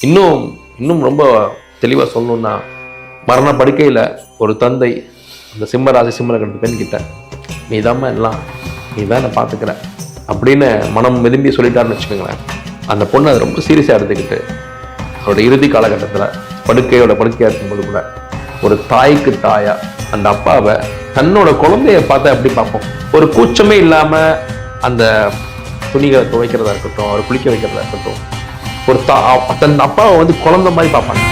இன்னும் இன்னும் ரொம்ப தெளிவாக சொல்லணும்னா மரண படுக்கையில் ஒரு தந்தை அந்த சிம்மராசி சிம்மலகன் பெண் கிட்ட நீ எல்லாம் நீ தான் என்னை பார்த்துக்கிற அப்படின்னு மனம் விரும்பி சொல்லிட்டாருன்னு வச்சுக்கோங்களேன். அந்த பொண்ணு அதை ரொம்ப சீரியஸாக எடுத்துக்கிட்டு அவரோட இறுதி காலகட்டத்தில் படுக்கையோட படுக்கையாக இருக்கும்போது கூட ஒரு தாய்க்கு தாயா அந்த அப்பாவை தன்னோட குழந்தைய பார்த்தா எப்படி பார்ப்போம்? ஒரு கூச்சமே இல்லாமல் அந்த துணிகளை துவைக்கிறதா இருக்கட்டும் அவர் குளிக்க வைக்கிறதா இருக்கட்டும் ஒரு தா தன் அப்பாவை வந்து குழந்தை மாதிரி பார்ப்பாங்க.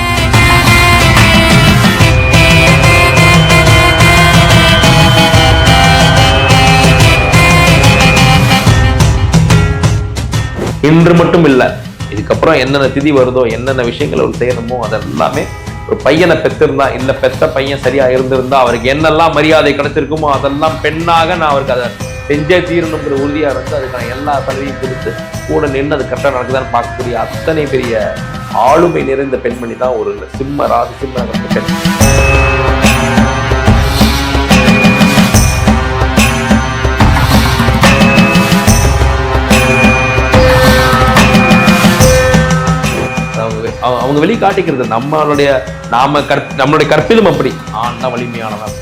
இன்று மட்டும் இல்லை இதுக்கப்புறம் என்னென்ன திதி வருதோ என்னென்ன விஷயங்கள் அவர் செய்யணுமோ அதெல்லாமே ஒரு பையனை பெற்றிருந்தா இல்லை பெத்த பையன் சரியா இருந்திருந்தா அவருக்கு என்னெல்லாம் மரியாதை கிடைச்சிருக்குமோ அதெல்லாம் பெண்ணாக நான் அவருக்கு அதை செஞ்சே தீரணுங்கிற உறுதியாக இருந்து அதுக்கான எல்லா சலுகையும் கொடுத்து கூட நின்று அது கரெக்டாக நடக்குதான்னு பார்க்கக்கூடிய அத்தனை பெரிய ஆளுமை நிறைந்த பெண்மணி தான் ஒரு சிம்ம ராசி சிம்ம பெண். அவங்க வெ- அவங்க- வெளி காட்டிக்கிறது நம்மளுடைய நாம கற் நம்மளுடைய கற்பிலும் அப்படி. ஆண் தான் வலிமையானவன்.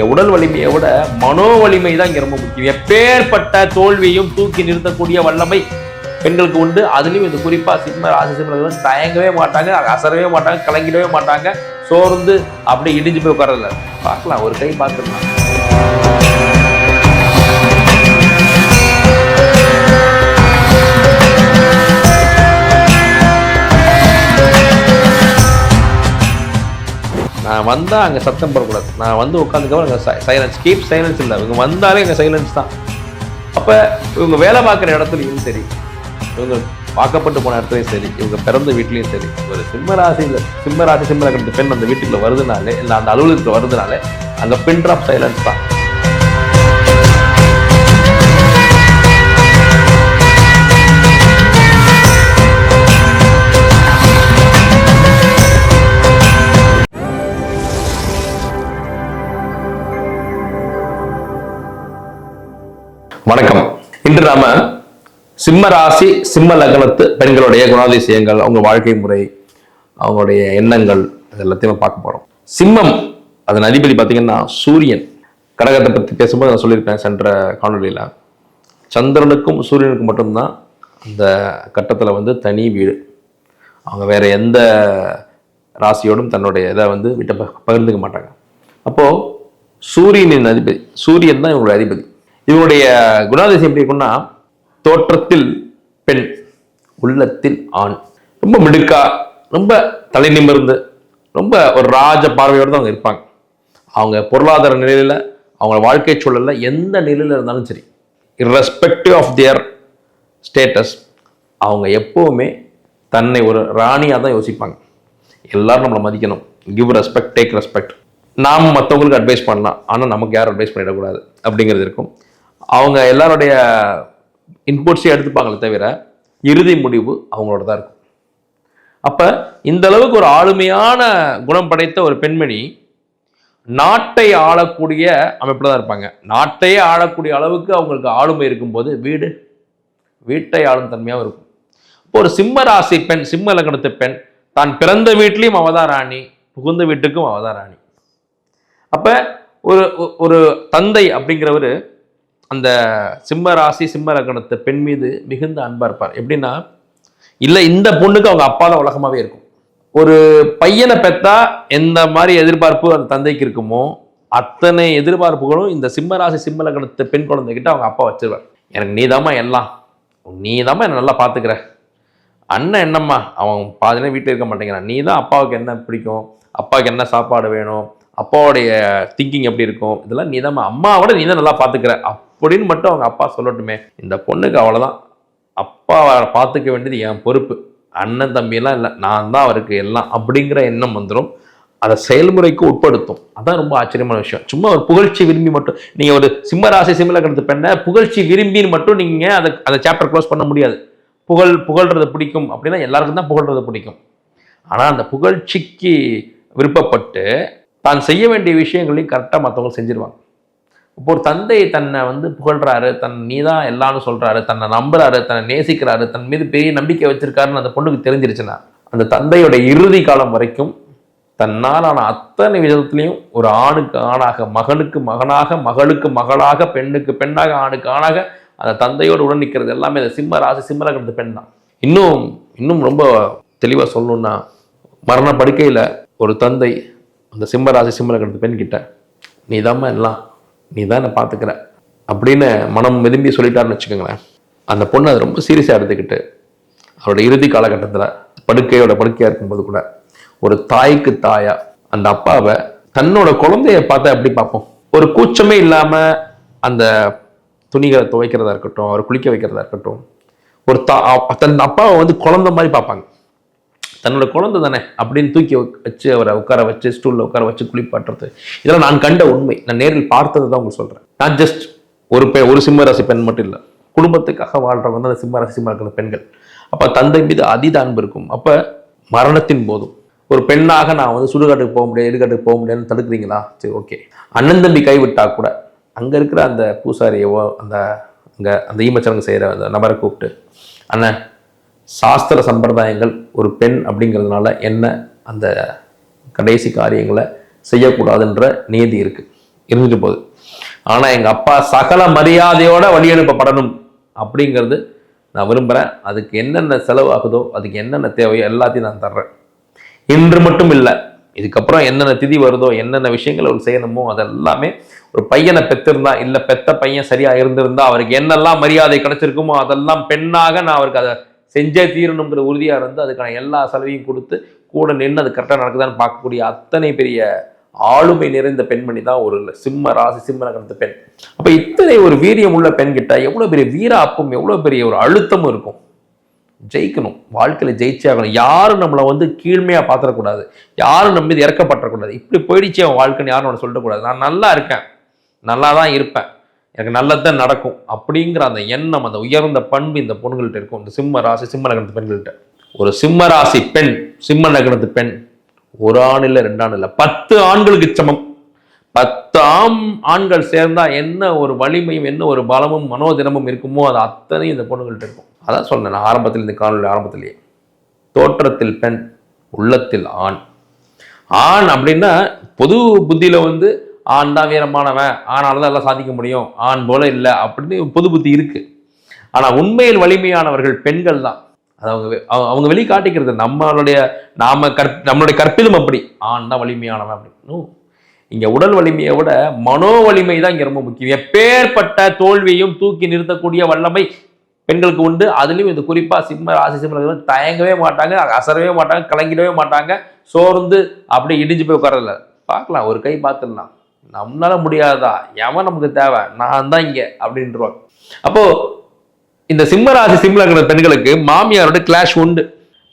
இங்கே உடல் வலிமையை விட மனோ வலிமை தான் இங்கே ரொம்ப முக்கியம். எப்பேற்பட்ட தோல்வியும் தூக்கி நிறுத்தக்கூடிய வல்லமை பெண்களுக்கு உண்டு. அதுலேயும் இது குறிப்பாக சிம்ம ராசி சிம்மர்கள் தயங்கவே மாட்டாங்க அசரவே மாட்டாங்க கலங்கிடவே மாட்டாங்க சோர்ந்து அப்படியே இடிஞ்சு போய் உட்காரல பார்க்கலாம் ஒரு கை பார்த்துக்கலாம். நான் வந்தால் அங்கே சத்தம் போடக்கூடாது. நான் வந்து உட்காந்துக்கோ அங்கே சைலன்ஸ் கீப் சைலன்ஸ் இல்லை. இவங்க வந்தாலே அங்கே சைலன்ஸ் தான். அப்போ இவங்க வேலை பார்க்குற இடத்துலையும் சரி இவங்க பார்க்கப்பட்டு போன இடத்துலையும் சரி இவங்க பிறந்த வீட்லேயும் சரி ஒரு சிம்மராசியில் சிம்மராசி சிம்மராசி பெண் அந்த வீட்டுக்குள்ளே வருதுனாலே இல்லை அந்த அலுவலகத்தில் வருதுனாலே அங்கே பின் ட்ராப் சைலன்ஸ் தான். வணக்கம். இன்று நாம சிம்ம ராசி சிம்ம லக்னத்து பெண்களுடைய குணாதிசயங்கள் அவங்க வாழ்க்கை முறை அவங்களுடைய எண்ணங்கள் இது எல்லாத்தையும் பார்க்க போறோம். சிம்மம் அதன் அதிபதி பார்த்தீங்கன்னா சூரியன். கடகத்தை பற்றி பேசும்போது நான் சொல்லியிருப்பேன் சென்ற காணொலியில் சந்திரனுக்கும் சூரியனுக்கும் மட்டும்தான் அந்த கட்டத்தில் வந்து தனி வீடு. அவங்க வேற எந்த ராசியோடும் தன்னுடைய இதை வந்து விட்ட பகிர்ந்துக்க மாட்டாங்க. அப்போ சூரியனின் அதிபதி சூரியன் தான் இவங்களுடைய அதிபதி. இவங்களுடைய குணாதிசயம் எப்படி இருக்குன்னா தோற்றத்தில் பெண் உள்ளத்தில் ஆண். ரொம்ப மிடுக்கா ரொம்ப தலை நிமிர்ந்து ரொம்ப ஒரு ராஜ பார்வையோடு தான் அவங்க இருப்பாங்க. அவங்க பொருளாதார நிலையில் அவங்க வாழ்க்கை சூழலில் எந்த நிலையில் இருந்தாலும் சரி இரஸ்பெக்டிவ் ஆஃப் தியர் ஸ்டேட்டஸ் அவங்க எப்போவுமே தன்னை ஒரு ராணியாக தான் யோசிப்பாங்க. எல்லாரும் நம்மளை மதிக்கணும். கிவ் ரெஸ்பெக்ட் டேக் ரெஸ்பெக்ட் நாம் மற்றவங்களுக்கு அட்வைஸ் பண்ணலாம். ஆனால் நமக்கு யாரும் அட்வைஸ் பண்ணிடக்கூடாது. அப்படிங்கிறது இருக்கும். அவங்க எல்லாருடைய இன்புட்ஸையும் எடுத்துப்பாங்களே தவிர இறுதி முடிவு அவங்களோட தான் இருக்கும். அப்போ இந்த அளவுக்கு ஒரு ஆளுமையான குணம் படைத்த ஒரு பெண்மணி நாட்டை ஆளக்கூடிய அமைப்பில் தான் இருப்பாங்க. நாட்டையே ஆளக்கூடிய அளவுக்கு அவங்களுக்கு ஆளுமை இருக்கும்போது வீடு வீட்டை ஆளும் தன்மையாகவும் இருக்கும். இப்போ ஒரு சிம்ம ராசி பெண் சிம்ம லக்னத்து பெண் தான் பிறந்த வீட்லேயும் அவதான் ராணி புகுந்த வீட்டுக்கும் அவதான் ராணி. அப்போ ஒரு ஒ- ஒரு தந்தை அப்படிங்கிறவர் அந்த சிம்ம ராசி சிம்ம லக்னத்து பெண் மீது மிகுந்த அன்பாக இருப்பார். எப்படின்னா இல்லை இந்த பொண்ணுக்கு அவங்க அப்பா தான் உலகமாகவே இருக்கும். ஒரு பையனை பெத்தா எந்த மாதிரி எதிர்பார்ப்பு அந்த தந்தைக்கு இருக்குமோ அத்தனை எதிர்பார்ப்புகளும் இந்த சிம்ம ராசி சிம்ம லக்னத்து பெண் குழந்தைகிட்ட அவங்க அப்பா வச்சிருவார். எனக்கு நீதாம்மா எல்லாம். நீதாம்மா என்னை நல்லா பார்த்துக்கிற அண்ணன் என்னம்மா? அவன் பாதி நேரம் வீட்டில் இருக்க மாட்டேங்கிறான். நீ தான் அப்பாவுக்கு என்ன பிடிக்கும்? அப்பாவுக்கு என்ன சாப்பாடு வேணும்? அப்பாவுடைய திங்கிங் எப்படி இருக்கும்? இதெல்லாம் நீ தான் அம்மாவோட நீ தான் நல்லா பார்த்துக்கிற அப்படின்னு மட்டும் அவங்க அப்பா சொல்லட்டுமே. இந்த பொண்ணுக்கு அவ்வளோதான் அப்பாவை பார்த்துக்க வேண்டியது என் பொறுப்பு. அண்ணன் தம்பியெல்லாம் இல்லை. நான் தான் அவருக்கு எல்லாம் அப்படிங்கிற எண்ணம் வந்துடும் அதை செயல்முறைக்கு உட்படுத்தும். அதான் ரொம்ப ஆச்சரியமான விஷயம். சும்மா ஒரு புகழ்ச்சி விரும்பி மட்டும். நீங்கள் ஒரு சிம்ம ராசி சிம்மலக்கணத்து பெண்ணை புகழ்ச்சி விரும்பின்னு மட்டும் நீங்கள் அதை அந்த சாப்டர் க்ளோஸ் பண்ண முடியாது. புகழ் புகழ்றது பிடிக்கும் அப்படின்னா எல்லாருக்கும் தான் புகழ்றது பிடிக்கும். ஆனால் அந்த புகழ்ச்சிக்கு விருப்பப்பட்டு தான் செய்ய வேண்டிய விஷயங்களையும் கரெக்டாக மற்றவங்க செஞ்சிருவாங்க. இப்போ ஒரு தந்தை தன்னை வந்து புகழ்றாரு தன் நீ தான் எல்லாம்னு சொல்கிறாரு தன்னை நம்புறாரு தன்னை நேசிக்கிறாரு தன் மீது பெரிய நம்பிக்கை வச்சிருக்காருன்னு அந்த பொண்ணுக்கு தெரிஞ்சிருச்சுன்னா அந்த தந்தையோட இறுதி காலம் வரைக்கும் தன்னாலான அத்தனை விதத்துலையும் ஒரு ஆணுக்கு ஆணாக மகனுக்கு மகனாக மகளுக்கு மகளாக பெண்ணுக்கு பெண்ணாக ஆணுக்கு ஆணாக அந்த தந்தையோடு உடன் நிற்கிறது எல்லாமே அந்த சிம்ம ராசி சிம்மரகிறது பெண் தான். இன்னும் இன்னும் ரொம்ப தெளிவாக சொல்லணும்னா மரண படுக்கையில் ஒரு தந்தை அந்த சிம்ம ராசி சிம்மரகிறது பெண்கிட்ட நீ நீ எல்லாம் நீ தான் என்னை பார்த்துக்கிற. அப்படின்னு மனம் விரும்பி சொல்லிட்டாருன்னு வச்சுக்கோங்களேன். அந்த பொண்ணு அதை ரொம்ப சீரியஸாக எடுத்துக்கிட்டு அவரோட இறுதி காலகட்டத்தில் படுக்கையோட படுக்கையாக இருக்கும்போது கூட ஒரு தாய்க்கு தாயா அந்த அப்பாவை தன்னோட குழந்தைய பார்த்தா எப்படி பார்ப்போம்? ஒரு கூச்சமே இல்லாமல் அந்த துணிகளை துவைக்கிறதா இருக்கட்டும் அவர் குளிக்க வைக்கிறதா இருக்கட்டும் ஒரு தா தன் அப்பாவை வந்து குழந்த மாதிரி பார்ப்பாங்க. தன்னோட குழந்தை தானே அப்படின்னு தூக்கி வச்சு அவரை உட்கார வச்சு ஸ்டூலில் உட்கார வச்சு குளிப்பாட்டுறது. இதெல்லாம் நான் கண்ட உண்மை. நான் நேரில் பார்த்தது தான் உங்களுக்கு சொல்கிறேன் நான் ஜஸ்ட் ஒரு பெ ஒரு சிம்மராசி பெண் மட்டும் இல்லை. குடும்பத்துக்காக வாழ்கிறவங்க வந்து அந்த சிம்மராசி சிம்ம இருக்கிற பெண்கள். அப்போ தந்தை மீது அதீத அன்பு இருக்கும். அப்போ மரணத்தின் போதும். ஒரு பெண்ணாக நான் வந்து சுடுகாட்டுக்கு போக முடியாது இடுகாட்டுக்கு போக முடியாதுன்னு தடுக்கிறீங்களா? சரி ஓகே அண்ணன் தம்பி கைவிட்டா கூட அங்கே இருக்கிற அந்த பூசாரியவோ அந்த அங்கே அந்த ஈமச்சடங்கு செய்கிற அந்த நபரை கூப்பிட்டு அண்ணன் சாஸ்திர சம்பிரதாயங்கள் ஒரு பெண் அப்படிங்கிறதுனால என்ன அந்த கடைசி காரியங்களை செய்யக்கூடாதுன்ற நீதி இருக்குது இருந்துட்டு போகுது. ஆனால் எங்கள் அப்பா சகல மரியாதையோட வழி அனுப்பப்படணும் அப்படிங்கிறது நான் விரும்புகிறேன் அதுக்கு என்னென்ன செலவு ஆகுதோ அதுக்கு என்னென்ன தேவையோ எல்லாத்தையும் நான் தர்றேன். இன்று மட்டும் இல்லை இதுக்கப்புறம் என்னென்ன திதி வருதோ என்னென்ன விஷயங்கள் அவர் செய்யணுமோ அதெல்லாமே ஒரு பையனை பெற்றிருந்தா இல்லை பெத்த பையன் சரியாக இருந்திருந்தா அவருக்கு என்னெல்லாம் மரியாதை கிடைச்சிருக்குமோ அதெல்லாம் பெண்ணாக நான் அவருக்கு அதை செஞ்சே தீரணுங்கிற உறுதியாக இருந்து அதுக்கான எல்லா செலவையும் கொடுத்து கூட நின்று அது கரெக்டாக நடக்குதான்னு பார்க்கக்கூடிய அத்தனை பெரிய ஆளுமை நிறைந்த பெண்மணி தான் ஒரு சிம்ம ராசி சிம்ம நகரத்து பெண். அப்போ இத்தனை ஒரு வீரியம் உள்ள பெண் கிட்ட எவ்வளோ பெரிய வீராப்பும் எவ்வளோ பெரிய ஒரு அழுத்தமும் இருக்கும். ஜெயிக்கணும். வாழ்க்கையில் ஜெயிச்சே ஆகணும். யாரும் நம்மளை வந்து கீழ்மையாக பார்த்துடக்கூடாது. யாரும் நம்ம மீது இறக்கப்பட்டக்கூடாது இப்படி போயிடுச்சு அவன் வாழ்க்கைன்னு யாரும் அவனை சொல்லக்கூடாது. நான் நல்லா இருக்கேன். நல்லா தான் இருப்பேன். எனக்கு நல்லதுதான் நடக்கும் அப்படிங்கிற அந்த எண்ணம் அந்த உயர்ந்த பண்பு இந்த பொண்ணுகள்கிட்ட இருக்கும். இந்த சிம்ம ராசி சிம்ம நகரத்து பெண்கள்கிட்ட. ஒரு சிம்ம ராசி பெண் சிம்ம நகரத்து பெண் ஒரு ஆண் இல்லை ரெண்டு ஆண் இல்லை பத்து ஆண்களுக்கு சமம். பத்து ஆம் ஆண்கள் சேர்ந்தா என்ன ஒரு வலிமையும் என்ன ஒரு பலமும் மனோதினமும் இருக்குமோ அது அத்தனையும் இந்த பொண்ணுகள்கிட்ட இருக்கும். அதான் சொன்னேன் நான் ஆரம்பத்தில் இந்த காணொலி ஆரம்பத்திலேயே. தோற்றத்தில் பெண் உள்ளத்தில் ஆண். ஆண் அப்படின்னா பொது புத்தியில் வந்து ஆண் தான் வீரமானவன் ஆனால தான் எல்லாம் சாதிக்க முடியும். ஆண் போல இல்லை அப்படின்னு பொது புத்தி இருக்குது ஆனால் உண்மையில் வலிமையானவர்கள் பெண்கள் தான். அது அவங்க அவங்க- வெளிக்காட்டிக்கிறது வெளி காட்டிக்கிறது நம்மளுடைய நாம கற் நம்மளுடைய கற்பிலும் அப்படி. ஆண் தான் வலிமையானவன் அப்படின்னு இங்கே உடல் வலிமையை விட மனோ வலிமை தான் இங்கே ரொம்ப முக்கியம். எப்பேற்பட்ட தோல்வியையும் தூக்கி நிறுத்தக்கூடிய வல்லமை பெண்களுக்கு உண்டு. அதுலேயும் இது குறிப்பாக சிம்ம ராசி சிம்ம தயங்கவே மாட்டாங்க அசரவே மாட்டாங்க கலங்கிடவே மாட்டாங்க சோர்ந்து அப்படியே இடிஞ்சு போய் உட்காரல பார்க்கலாம் ஒரு கை பார்த்துடலாம். நம்மளால முடியாதா எவன் நமக்கு தேவை? நான் தான் இங்கே அப்படின்றவாங்க அப்போ இந்த சிம்மராசி சிம்மலக்கண பெண்களுக்கு மாமியாரோட கிளாஷ் உண்டு.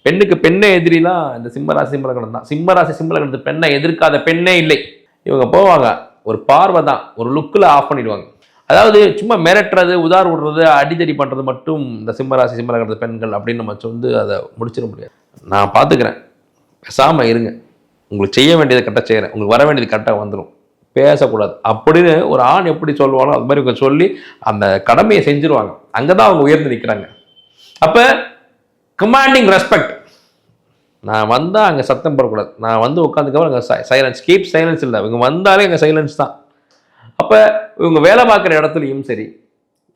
பெண்ணுக்கு பெண்ணே எதிரிலாம் இந்த சிம்மராசி சிம்மலக்கணம் தான். சிம்மராசி சிம்மலக்கணத்து பெண்ணை எதிர்க்காத பெண்ணே இல்லை. இவங்க போவாங்க. ஒரு பார்வை தான். ஒரு லுக்கில் ஆஃப் பண்ணிடுவாங்க. அதாவது சும்மா மிரட்டுறது உதார் விடுறது அடிதடி பண்ணுறது மட்டும் இந்த சிம்மராசி சிம்மலக்கணத்து பெண்கள் அப்படின்னு நம்ம வந்து அதை முடிச்சிட முடியாது. நான் பார்த்துக்கிறேன். பேசாமல் இருங்க. உங்களுக்கு செய்ய வேண்டியதை கரெக்டாக செய்கிறேன் உங்களுக்கு வர வேண்டியது கரெக்டாக வந்துடும் பேசக்கூடாது. அப்படின்னு ஒரு ஆண் எப்படி சொல்லுவானோ அது மாதிரி இவங்க சொல்லி அந்த கடமையை செஞ்சுருவாங்க. அங்கே தான் அவங்க உயர்ந்து நிற்கிறாங்க அப்போ கமாண்டிங் ரெஸ்பெக்ட் நான் வந்தால் அங்கே சத்தம் போடக்கூடாது. நான் வந்து உட்காந்துக்கப்புறம் அங்கே சைலன்ஸ் கீப் சைலன்ஸ் இல்லை. இவங்க வந்தாலே இங்கே சைலன்ஸ் தான். அப்போ இவங்க வேலை பார்க்குற இடத்துலையும் சரி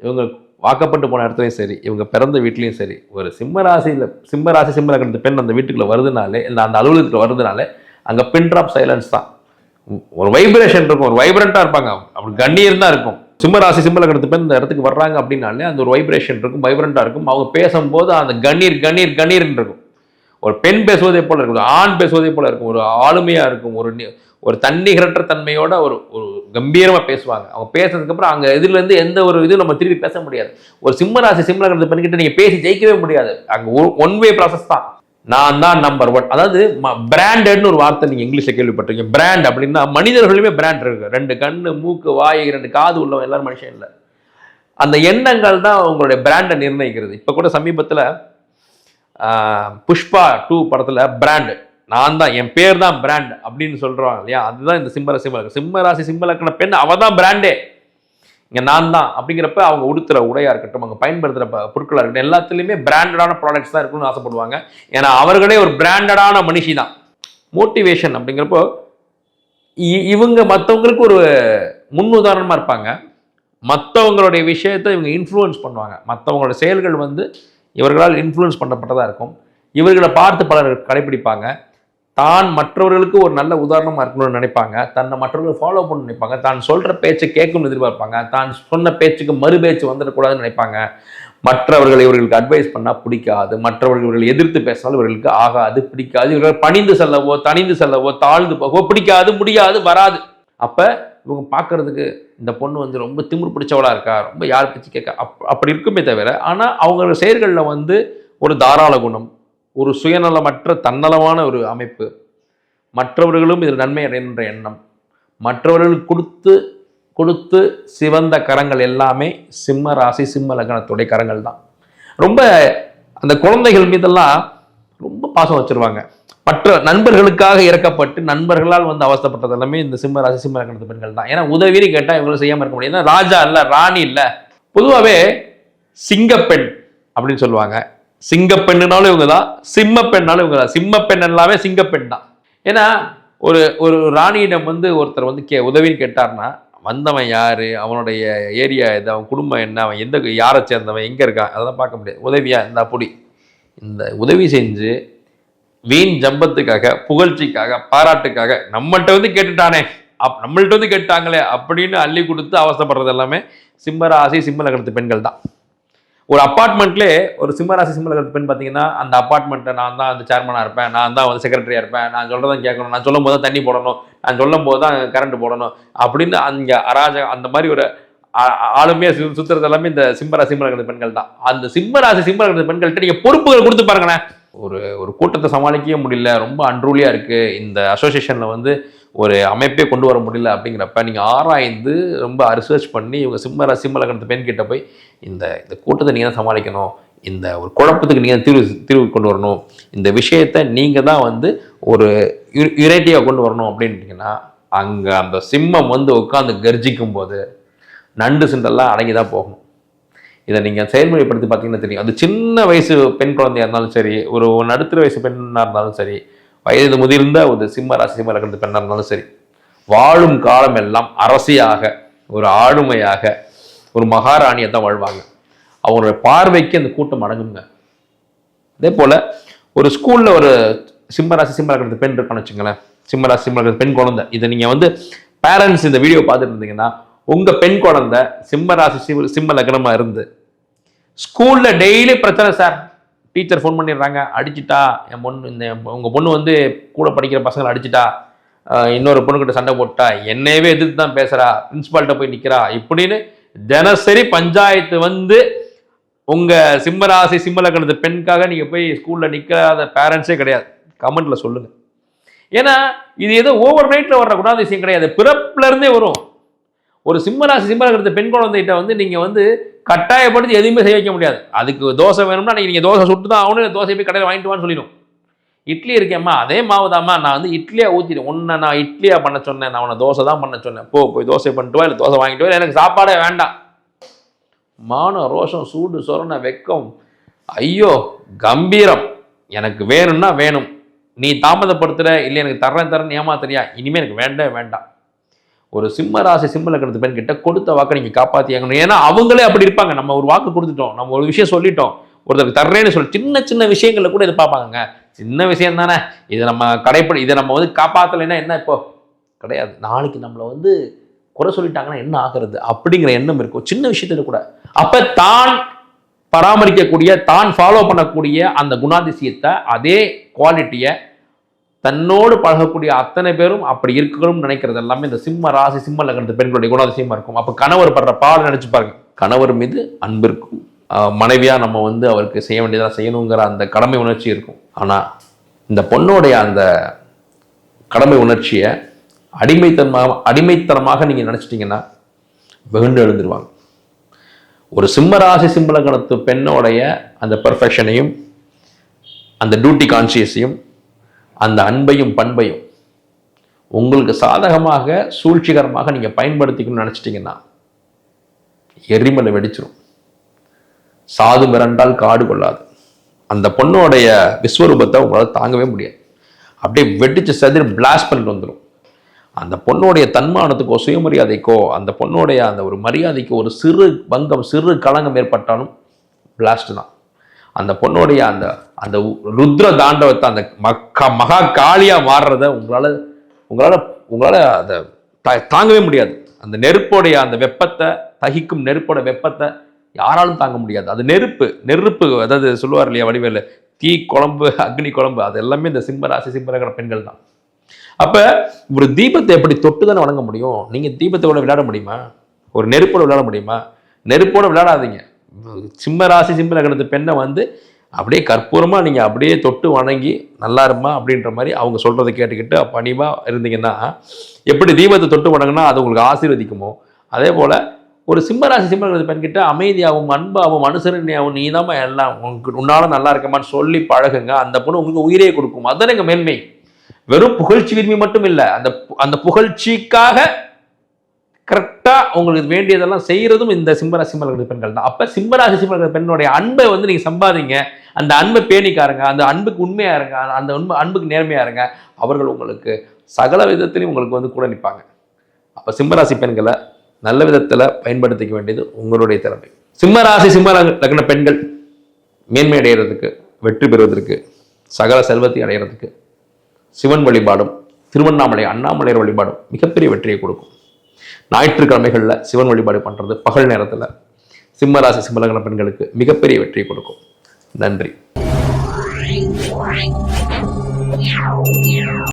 இவங்க வாக்கப்பட்டு போன இடத்துலையும் சரி இவங்க பிறந்த வீட்லேயும் சரி ஒரு சிம்ம ராசியில் சிம்ம ராசி சிம்ம பெண் அந்த வீட்டுக்குள்ள வருதுனாலே இல்லை அந்த அலுவலகத்தில் வருதுனாலே அங்கே பின் ட்ராப் சைலன்ஸ் தான். ஒரு வைப்ரேஷன் இருக்கும் ஒரு வைப்ரண்ட்டாக இருப்பாங்க அப்படி கண்ணீர் தான் இருக்கும். சிம்ம ராசி சிம்ம லக்னத்து இந்த இடத்துக்கு வர்றாங்க அப்படின்னாலே அந்த ஒரு வைப்ரேஷன் இருக்கும் வைப்ரண்ட்டாக இருக்கும். அவங்க பேசும்போது அந்த கண்ணீர் கண்ணீர் கண்ணீர்னு இருக்கும். ஒரு பெண் பேசுவதை போல இருக்கும் ஆண் பேசுவதை போல இருக்கும். ஒரு ஆளுமையாக இருக்கும் ஒரு ஒரு தன்னிகரற்ற தன்மையோட ஒரு ஒரு கம்பீரமாக பேசுவாங்க. அவங்க பேசுறதுக்கப்புறம் அங்கே இதுலேருந்து எந்த ஒரு இதுவும் நம்ம திருப்பி பேச முடியாது. ஒரு சிம்மராசி கடத்து பெண்கிட்ட நீங்கள் பேசி ஜெயிக்கவே முடியாது. அங்கே ஒன் வே ப்ராசஸ் தான். நான் தான் நம்பர் ஒன் அதாவது பிராண்டட்னு ஒரு வார்த்தை நீங்கள் இங்கிலீஷில் கேள்விப்பட்டிருக்கீங்க. பிராண்ட் அப்படின்னா மனிதர்களுமே பிராண்ட் இருக்கு. ரெண்டு கண்ணு மூக்கு வாய் ரெண்டு காது உள்ளவன் எல்லாரும் மனுஷன் இல்லை. அந்த எண்ணங்கள் தான் உங்களுடைய பிராண்டை நிர்ணயிக்கிறது. இப்போ கூட சமீபத்தில் புஷ்பா டூ படத்தில் பிராண்டு நான் தான் என் பேர் தான் பிராண்ட் அப்படின்னு சொல்றாங்க இல்லையா? அதுதான் இந்த சிம்ம ராசி சிம்ம சிம்ம ராசி சிம்ம லக்கண பெண் அவள் தான் பிராண்டே இங்கே நான் தான் அப்படிங்கிறப்ப அவங்க உடுத்துற உடையாக இருக்கட்டும் அவங்க பயன்படுத்துகிற பொருட்களாக இருக்கட்டும் எல்லாத்துலேயுமே பிராண்டடான ப்ராடக்ட்ஸ் தான் இருக்கணும்னு ஆசைப்படுவாங்க. ஏன்னா அவர்களே ஒரு பிராண்டடான மனுஷி தான் மோட்டிவேஷன் அப்படிங்கிறப்போ இ- இவங்க மற்றவங்களுக்கு ஒரு முன் உதாரணமாக இருப்பாங்க. மற்றவங்களுடைய விஷயத்தை இவங்க இன்ஃப்ளூயன்ஸ் பண்ணுவாங்க. மற்றவங்களோட செயல்கள் வந்து இவர்களால் இன்ஃப்ளூயன்ஸ் பண்ணப்பட்டதாக இருக்கும். இவர்களை பார்த்து பலர் கடைபிடிப்பாங்க. தான் மற்றவர்களுக்கு ஒரு நல்ல உதாரணமாக இருக்கணும்னு நினைப்பாங்க. தன்னை மற்றவர்கள் ஃபாலோ பண்ண நினைப்பாங்க. தான் சொல்கிற பேச்சை கேட்கணும்னு எதிர்பார்ப்பாங்க. தான் சொன்ன பேச்சுக்கு மறு பேச்சு வந்துடக்கூடாதுன்னு நினைப்பாங்க. மற்றவர்கள் இவர்களுக்கு அட்வைஸ் பண்ணால் பிடிக்காது. மற்றவர்கள் இவர்கள் எதிர்த்து பேசினாலும் இவர்களுக்கு ஆகாது பிடிக்காது. இவர்கள் பணிந்து செல்லவோ தணிந்து செல்லவோ தாழ்ந்து போகவோ பிடிக்காது முடியாது வராது. அப்போ இவங்க பார்க்கறதுக்கு இந்த பொண்ணு வந்து ரொம்ப திமிர் பிடிச்சவளாக இருக்கா? ரொம்ப யார் பேச்சு கேட்க? அப் அப்படி இருக்குமே தவிர ஆனால் அவங்க செயல்களில் வந்து ஒரு தாராள குணம் ஒரு சுயநலமற்ற தன்னலமான ஒரு அமைப்பு. மற்றவர்களும் இதில் நன்மை அடைகின்ற எண்ணம். மற்றவர்களுக்கு கொடுத்து கொடுத்து சிவந்த கரங்கள் எல்லாமே சிம்ம ராசி சிம்ம லக்னத்துடைய கரங்கள் தான். ரொம்ப அந்த குழந்தைகள் மீதெல்லாம் ரொம்ப பாசம் வச்சிருவாங்க. மற்ற நண்பர்களுக்காக இறக்கப்பட்டு நண்பர்களால் வந்து அவஸ்தப்பட்டது எல்லாமே இந்த சிம்ம ராசி சிம்ம லக்னத்து பெண்கள் தான். ஏன்னா உதவின்னு கேட்டால் இவங்களும் செய்யாமல் இருக்க முடியாது. ராஜா இல்லை ராணி இல்லை. பொதுவாகவே சிங்கப்பெண் அப்படின்னு சொல்லுவாங்க. சிங்கப்பெண்ணுனாலும் இவங்க தான் சிம்ம பெண்ணாலும் இவங்க தான் சிம்ம பெண் எல்லாமே சிங்கப்பெண் தான். ஏன்னா ஒரு ஒரு ராணியிடம் வந்து ஒருத்தர் வந்து கே உதவின்னு கேட்டார்னா வந்தவன் யார் அவனுடைய ஏரியா இது அவன் குடும்பம் என்ன அவன் எந்த யாரை சேர்ந்தவன் எங்கே இருக்கான் அதெல்லாம் பார்க்க முடியாது. உதவியா இந்த அப்படி இந்த உதவி செஞ்சு வீண் ஜம்பத்துக்காக புகழ்ச்சிக்காக பாராட்டுக்காக நம்மள்கிட்ட வந்து கேட்டுட்டானே அப் நம்மள்ட்ட வந்து கேட்டாங்களே அப்படின்னு அள்ளி கொடுத்து அவசரப்படுறது எல்லாமே சிம்மராசி சிம்ம நகரத்து பெண்கள் தான். ஒரு அப்பார்ட்மெண்ட்லேயே ஒரு சிம்மராசி சிம்ம லக்னத்து பெண் பார்த்தீங்கன்னா அந்த அப்பார்ட்மெண்ட்டை நான் தான் வந்து சேர்மனாக இருப்பேன் நான் தான் வந்து செக்ரட்டரியாக இருப்பேன் நான் சொல்கிறதான் கேட்கணும் நான் சொல்லும் போது தான் தண்ணி போடணும் நான் சொல்லும் போது தான் கரண்ட் போடணும் அப்படின்னு அங்கே அராஜகம் அந்த மாதிரி ஒரு ஆளுமையாக சு சுற்றுறது எல்லாமே இந்த சிம்மராசி சிம்ம லக்னத்து பெண்கள் தான். அந்த சிம்மராசி சிம்ம லக்னத்து பெண்கள்கிட்ட நீங்கள் பொறுப்புகள் கொடுத்து பாருங்களேன். ஒரு ஒரு கூட்டத்தை சமாளிக்கவே முடியல ரொம்ப அன்ரூலியாக இருக்குது இந்த அசோசியேஷனில் வந்து ஒரு அமைப்பே கொண்டு வர முடியல அப்படிங்கிறப்ப நீங்கள் ஆராய்ந்து ரொம்ப ரிசர்ச் பண்ணி இவங்க சிம்ம சிம்ம லக்னத்து பெண் கிட்ட போய் இந்த இந்த கூட்டத்தை நீங்கள் தான் சமாளிக்கணும். இந்த ஒரு குழப்பத்துக்கு நீங்கள் தீர்வு தீர்வு கொண்டு வரணும். இந்த விஷயத்தை நீங்கள் தான் வந்து ஒரு யுனைட்டியாக கொண்டு வரணும் அப்படின்ட்டிங்கன்னா அங்கே அந்த சிம்மம் வந்து உட்காந்து கர்ஜிக்கும் போது நண்டு சிந்தெல்லாம் அடங்கி தான் போகும். இதை நீங்கள் செயல்முறைப்படுத்தி பார்த்தீங்கன்னா தெரியும். அது சின்ன வயசு பெண் குழந்தையா இருந்தாலும் சரி ஒரு நடுத்தர வயசு பெண்ணாக இருந்தாலும் சரி வயது முதிர்ந்த ஒரு சிம்ம ராசி சிம்ம ரகத்து பெண்ணாக இருந்தாலும் சரி வாழும் காலம் எல்லாம் அரசியாக ஒரு ஆளுமையாக ஒரு மகாராணியை தான் வாழ்வாங்க. அவங்களோட பார்வைக்கு அந்த கூட்டம் அடங்குங்க. அதே போல் ஒரு ஸ்கூலில் ஒரு சிம்மராசி சிம்ம பெண் இருக்கான்னு வச்சுங்களேன் சிம்மராசி சிம்ம பெண் குழந்தை. இதை நீங்கள் வந்து பேரண்ட்ஸ் இந்த வீடியோ பார்த்துட்டு இருந்தீங்கன்னா உங்கள் பெண் குழந்தை சிம்ம ராசி சிம்ம சிம்ம லக்னமாக இருந்து ஸ்கூலில் டெய்லி பிரச்சனை சார். டீச்சர் ஃபோன் பண்ணிடுறாங்க அடிச்சிட்டா என் பொண்ணு இந்த உங்கள் பொண்ணு வந்து கூட படிக்கிற பசங்களை அடிச்சிட்டா இன்னொரு பொண்ணுக்கிட்ட சண்டை போட்டா என்னையவே எதிர்த்து தான் பேசுகிறா பிரின்ஸிபால்கிட்ட போய் நிற்கிறா இப்படின்னு தினசரி பஞ்சாயத்து வந்து உங்க சிம்மராசி சிம்மலக்கணத்து பெண்காக நீங்க போய் ஸ்கூல்ல நிக்காத பேரண்ட்ஸே கிடையாது. கமெண்ட்ல சொல்லுங்க. ஏன்னா இது ஏதோ ஓவர் நைட்ல வர்ற குணாதிசயம் கிடையாது. பிறப்புல இருந்தே வரும். ஒரு சிம்மராசி சிம்மலக்கணத்து பெண் குழந்தைகிட்ட வந்து நீங்க வந்து கட்டாயப்படுத்தி எதுவுமே செய்ய வைக்க முடியாது. அதுக்கு தோசை வேணும்னா நீங்க தோசை சுட்டு தான் ஆகணும் தோசை போய் கடையில் வாங்கிட்டு வான்னு சொல்லிடும். இட்லி இருக்கேம்மா அதே மாவுதாம்மா நான் வந்து இட்லியாக ஊற்றிட்டேன் உன்னை நான் இட்லியாக பண்ண சொன்னேன் நான் உன்னை தோசை தான் பண்ண சொன்னேன். போ போய் தோசை பண்ணிட்டு வா இல்லை தோசை வாங்கிட்டு வா எனக்கு சாப்பாடே வேண்டாம். மானம் ரோஷம் சூடு சொரண வெக்கம். ஐயோ கம்பீரம். எனக்கு வேணும்னா வேணும். நீ தாமதப்படுத்துற இல்லை எனக்கு தர்றேன் தரேன் ஏமாத்துறியா? இனிமேல் எனக்கு வேண்டவே வேண்டாம். ஒரு சிம்ம ராசி சிம்ம லக்னத்து பெண் கிட்ட கொடுத்த வாக்கை நீங்கள் காப்பாற்றியாங்கணும் ஏன்னா அவங்களே அப்படி இருப்பாங்க. நம்ம ஒரு வாக்கு கொடுத்துட்டோம். நம்ம ஒரு விஷயம் சொல்லிட்டோம். ஒருத்தருக்கு தர்றேன்னு சொல்லி சின்ன சின்ன விஷயங்களில் கூட எதிர்பார்ப்பாங்க சின்ன விஷயம் தானே இதை நம்ம கடைப்படி இதை நம்ம வந்து காப்பாற்றலைன்னா என்ன இப்போ? கிடையாது. நாளைக்கு நம்மளை வந்து குறை சொல்லிட்டாங்கன்னா என்ன ஆகிறது? அப்படிங்கிற எண்ணம் இருக்கும் சின்ன விஷயத்துல கூட. அப்போ தான் பராமரிக்கக்கூடிய தான் ஃபாலோ பண்ணக்கூடிய அந்த குணாதிசயத்தை அதே குவாலிட்டியை தன்னோடு பழகக்கூடிய அத்தனை பேரும் அப்படி இருக்கணும்னு நினைக்கிறது எல்லாமே இந்த சிம்ம ராசி சிம்ம லக்னத்து பெண்களுடைய குணாதிசயமாக இருக்கும். அப்போ கணவர் படுற பாடு நினச்சி பாருங்க. கணவர் மீது அன்பு இருக்கும். மனைவியாக நம்ம வந்து அவருக்கு செய்ய வேண்டியதாக செய்யணுங்கிற அந்த கடமை உணர்ச்சி இருக்கும். ஆனால் இந்த பொண்ணோடைய அந்த கடமை உணர்ச்சியை அடிமைத்தனமாக அடிமைத்தனமாக நீங்கள் நினச்சிட்டிங்கன்னா வெகுண்டு எழுந்துருவாங்க. ஒரு சிம்மராசி சிம்மலக்கணத்து பெண்ணோடைய அந்த பெர்ஃபெக்ஷனையும் அந்த டியூட்டி கான்சியஸையும் அந்த அன்பையும் பண்பையும் உங்களுக்கு சாதகமாக சூழ்ச்சிகரமாக நீங்கள் பயன்படுத்திக்கணும்னு நினச்சிட்டிங்கன்னா எரிமலை வெடிச்சிரும். சாது மிரண்டால் காடு கொள்ளாது. அந்த பொண்ணோடைய விஸ்வரூபத்தை உங்களால் தாங்கவே முடியாது. அப்படியே வெடிச்சு செதிரி பிளாஸ்ட் பண்ணிட்டு வந்துடும் அந்த பொண்ணுடைய தன்மானத்துக்கோ சுயமரியாதைக்கோ அந்த பொண்ணுடைய அந்த ஒரு மரியாதைக்கோ ஒரு சிறு பங்கம் சிறு களங்கம் ஏற்பட்டாலும் பிளாஸ்ட் தான். அந்த பொண்ணுடைய அந்த அந்த ருத்ர தாண்டவத்தை அந்த மக்கா மகா காளியாக மாறுறத உங்களால் உங்களால் உங்களால் அதை தாங்கவே முடியாது. அந்த நெருப்போடைய அந்த வெப்பத்தை தகிக்கும் நெருப்போட வெப்பத்தை யாராலும் தாங்க முடியாது. அது நெருப்பு நெருப்பு அதாவது சொல்லுவார் இல்லையா வடிவேலு? தீ குழம்பு அக்னி குழம்பு அது எல்லாமே இந்த சிம்மராசி சிம்மரகர பெண்கள் தான். அப்போ ஒரு தீபத்தை எப்படி தொட்டு தானே வணங்க முடியும்? நீங்க தீபத்தோட விளையாட முடியுமா? ஒரு நெருப்போட விளையாட முடியுமா? நெருப்போட விளையாடாதீங்க. சிம்ம ராசி சிம்ம லக்னத்து பெண்ணை வந்து அப்படியே கற்பூரமாக நீங்கள் அப்படியே தொட்டு வணங்கி நல்லா இருமா அப்படின்ற மாதிரி அவங்க சொல்கிறத கேட்டுக்கிட்டு பணிவாக இருந்தீங்கன்னா எப்படி தீபத்தை தொட்டு வணங்கினா அது உங்களுக்கு ஆசீர்வதிக்குமோ? அதே போல் ஒரு சிம்மராசி சிம்மராசி பெண்கிட்ட அமைதியாகவும் அன்பாகவும் அனுசரணையாகவும் நீ எல்லாம் உங்களுக்கு உன்னால நல்லா இருக்கமான்னு சொல்லி பழகுங்க. அந்த பொண்ணு உங்களுக்கு உயிரே கொடுக்கும். அதுதான் எங்கள் மேன்மை. வெறும் புகழ்ச்சி விரும்பி மட்டும் இல்லை அந்த பு- அந்த புகழ்ச்சிக்காக கரெக்டாக உங்களுக்கு வேண்டியதெல்லாம் செய்கிறதும் இந்த சிம்மராசி சிம்மலகட பெண்கள் தான். அப்போ சிம்மராசி சிம்மலகட பெண்ணுடைய அன்பை வந்து நீங்கள் சம்பாதிங்க. அந்த அன்பை பேணிக்காருங்க. அந்த அன்புக்கு உண்மையாக இருங்க. அந்த உண்மை அன்புக்கு நேர்மையாக இருங்க. அவர்கள் உங்களுக்கு சகல விதத்திலையும் உங்களுக்கு வந்து கூட நிற்பாங்க அப்போ சிம்மராசி பெண்களை நல்ல விதத்தில் பயன்படுத்திக்க வேண்டியது உங்களுடைய திறமை. சிம்மராசி சிம்ம லக்ன பெண்கள் மேன்மை அடைகிறதுக்கு வெற்றி பெறுவதற்கு சகல செல்வத்தை அடைகிறதுக்கு சிவன் வழிபாடும் திருவண்ணாமலை அண்ணாமலையர் வழிபாடும் மிகப்பெரிய வெற்றியை கொடுக்கும். ஞாயிற்றுக்கிழமைகளில் சிவன் வழிபாடு பண்ணுறது பகல் நேரத்தில் சிம்மராசி சிம்மலகன பெண்களுக்கு மிகப்பெரிய வெற்றியை கொடுக்கும். நன்றி.